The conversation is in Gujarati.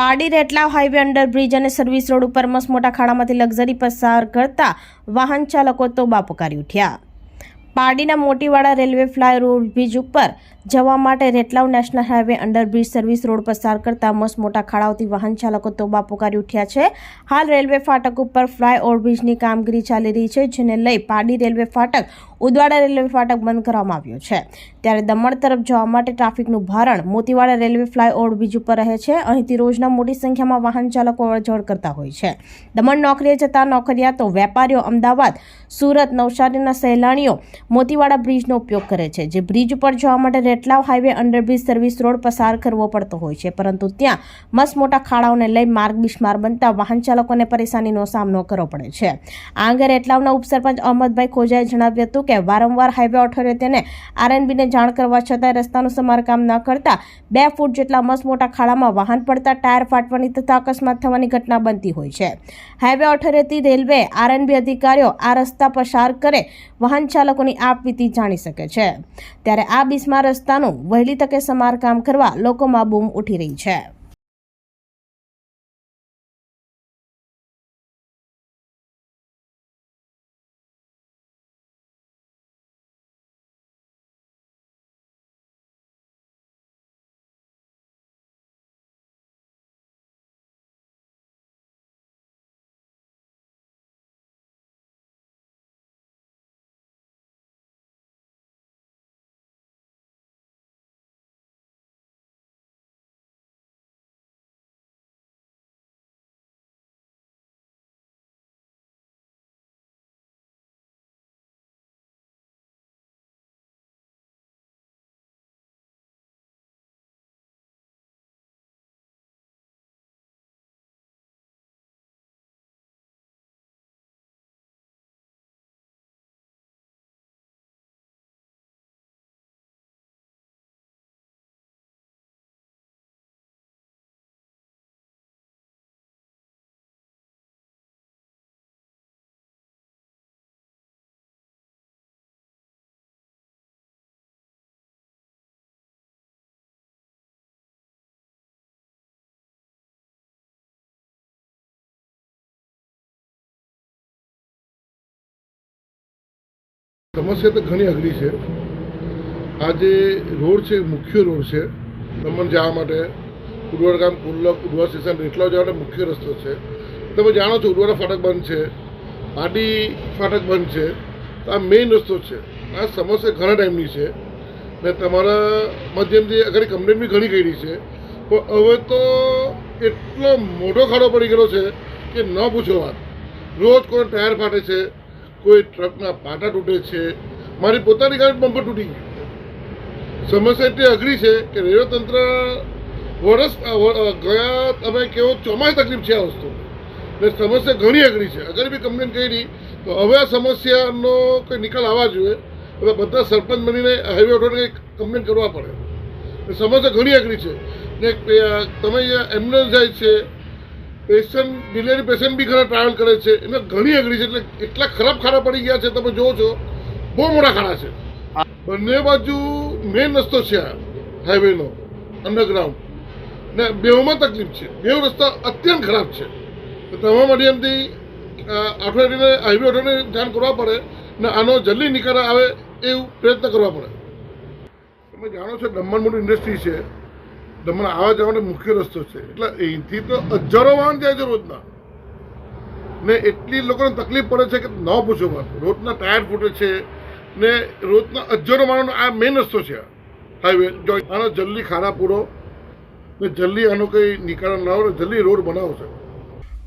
Pardi Retlav highway under bridge અને સર્વિસ રોડ ઉપર મસ્ત મોટા ખાડામાંથી લક્ઝરી પસાર કરતા વાહન ચાલકો તોબા પુકારી ઉઠ્યા. પારડીના Motiwada railway fly road bridge ઉપર જવા માટે Ratlav national highway underbridge service road પસાર કરતા મસ્ત મોટા ખાડાઓથી વાહન ચાલકો તોબા પુકારી ઉઠ્યા છે. હાલ રેલવે ફાટક ઉપર ફ્લાય ઓવરબ્રિજની કામગીરી ચાલી રહી છે, જેને લઈ પારડી રેલવે ફાટક, ઉદવાડા રેલવે ફાટક બંધ કરવામાં આવ્યો છે. ત્યારે દમણ તરફ જવા માટે ટ્રાફિકનું ભારણ મોતીવાડા રેલવે ફ્લાય ઓવરબ્રિજ ઉપર રહે છે. અહીંથી રોજના મોટી સંખ્યામાં વાહન ચાલકો અવરજવર કરતા હોય છે. દમણ નોકરીએ જતા નોકરિયાતો, વેપારીઓ, અમદાવાદ, સુરત, નવસારીના સહેલાણીઓ મોતીવાડા બ્રિજનો ઉપયોગ કરે છે, જે બ્રિજ ઉપર જવા માટે Ratlav highway underbridge service road પસાર કરવો પડતો હોય છે, પરંતુ ત્યાં મસ્ત મોટા ખાડાઓને લઈ માર્ગ બિસ્માર બનતા વાહન ચાલકોને પરેશાનીનો સામનો કરવો પડે છે. આ અંગે રેટલાવના ઉપસરપંચ અહમદભાઈ ખોજાએ જણાવ્યું હતું કે વારંવાર હાઈવે ઓથોરિટીને આરએનબીને જાણ કરવા છતાંય રસ્તાનું સમારકામ ન કરતા બે ફૂટ જેટલા મસ્ત મોટા ખાડામાં વાહન પડતા ટાયર ફાટવાની તથા અકસ્માત થવાની ઘટના બનતી હોય છે. હાઈવે ઓથોરિટી રેલવે આરએનબી અધિકારીઓ આ રસ્તા પસાર કરે વાહન ચાલકોની આપવીતી જાણી શકે છે. ત્યારે આ બિસ્માર રસ્તાનું વહેલી તકે સમારકામ કરવા લોકોમાં બૂમ ઉઠી રહી છે. સમસ્યા તો ઘણી અઘરી છે. આ જે રોડ છે, મુખ્ય રોડ છે, દમણ જવા માટે ઉડવડ ગામ કુલ્લક ઉડવા સ્ટેશન રેટલા જવા માટે મુખ્ય રસ્તો છે. તમે જાણો છો ઉડવાડા ફાટક બંધ છે પાટી ફાટક બંધ છે. આ મેઇન રસ્તો છે. આ સમસ્યા ઘણા ટાઈમની છે. ને તમારા માધ્યમથી અગર કમ્પ્લેન બી ઘણી કરી છે. પણ હવે તો એટલો મોટો ખાડો પડી ગયેલો છે કે ન પૂછો વાત. રોજ કોઈ ટાયર ફાટે છે કોઈ ટ્રકના પાટા તૂટે છે મારી પોતાની ગાડી બમ્પર તૂટી ગયું. સમસ્યા એટલી અઘરી છે કે રેલવે તંત્ર વરસ અ, વ- અ, ગયા તમે કેવો ચોમાસી તકલીફ છે આ વસ્તુ. એટલે સમસ્યા ઘણી અઘરી છે. અગર બી કમ્પ્લેન કરી તો હવે આ સમસ્યાનો કોઈ નિકાલ આવવા જોઈએ. હવે બધા સરપંચ બનીને હાઈવે ઓથોરિટી કમ્પ્લેન કરવા પડે. સમસ્યા ઘણી અઘરી છે. ને તમે એમ્બ્યુલન્સ જાય છે પેશન્ટ ડિલિવરી પેશન્ટ બી ઘણા ટ્રાવેલ કરે છે. એને ઘણી અઘરી છે એટલે એટલા ખરાબ ખાડા પડી ગયા છે, તમે જોવો છો. બહુ મોટા ખાડા છે. બંને બાજુ મેન રસ્તો છે આ હાઈવેનો અંડરગ્રાઉન્ડ ને બેઉમાં તકલીફ છે. બેઉ રસ્તા અત્યંત ખરાબ છે. તો તમારા માધ્યમથી અઠવાડિયે હાઈવે અઠવાડિયે જાણ કરવા પડે ને આનો જલ્દી નિકાલ આવે એવું પ્રયત્ન કરવા પડે. તમે જાણો છો દમણ મોટી ઇન્ડસ્ટ્રી છે. દમણ આવવા જવાનો મુખ્ય રસ્તો છે. એટલે અહીંથી તો હજારો વાહન જાય છે રોજના. ને એટલી લોકોને તકલીફ પડે છે કે ન પૂછો વાત. રોજના ટાયર ફૂટે છે ને રોજના હજારો માણસનો આ મેઇન રસ્તો છે હાઈવે આનો જલ્દી ખારા પૂરો. ને જલ્દી આનો કંઈ નિકાલ લાવો ને જલ્દી રોડ બનાવો છે.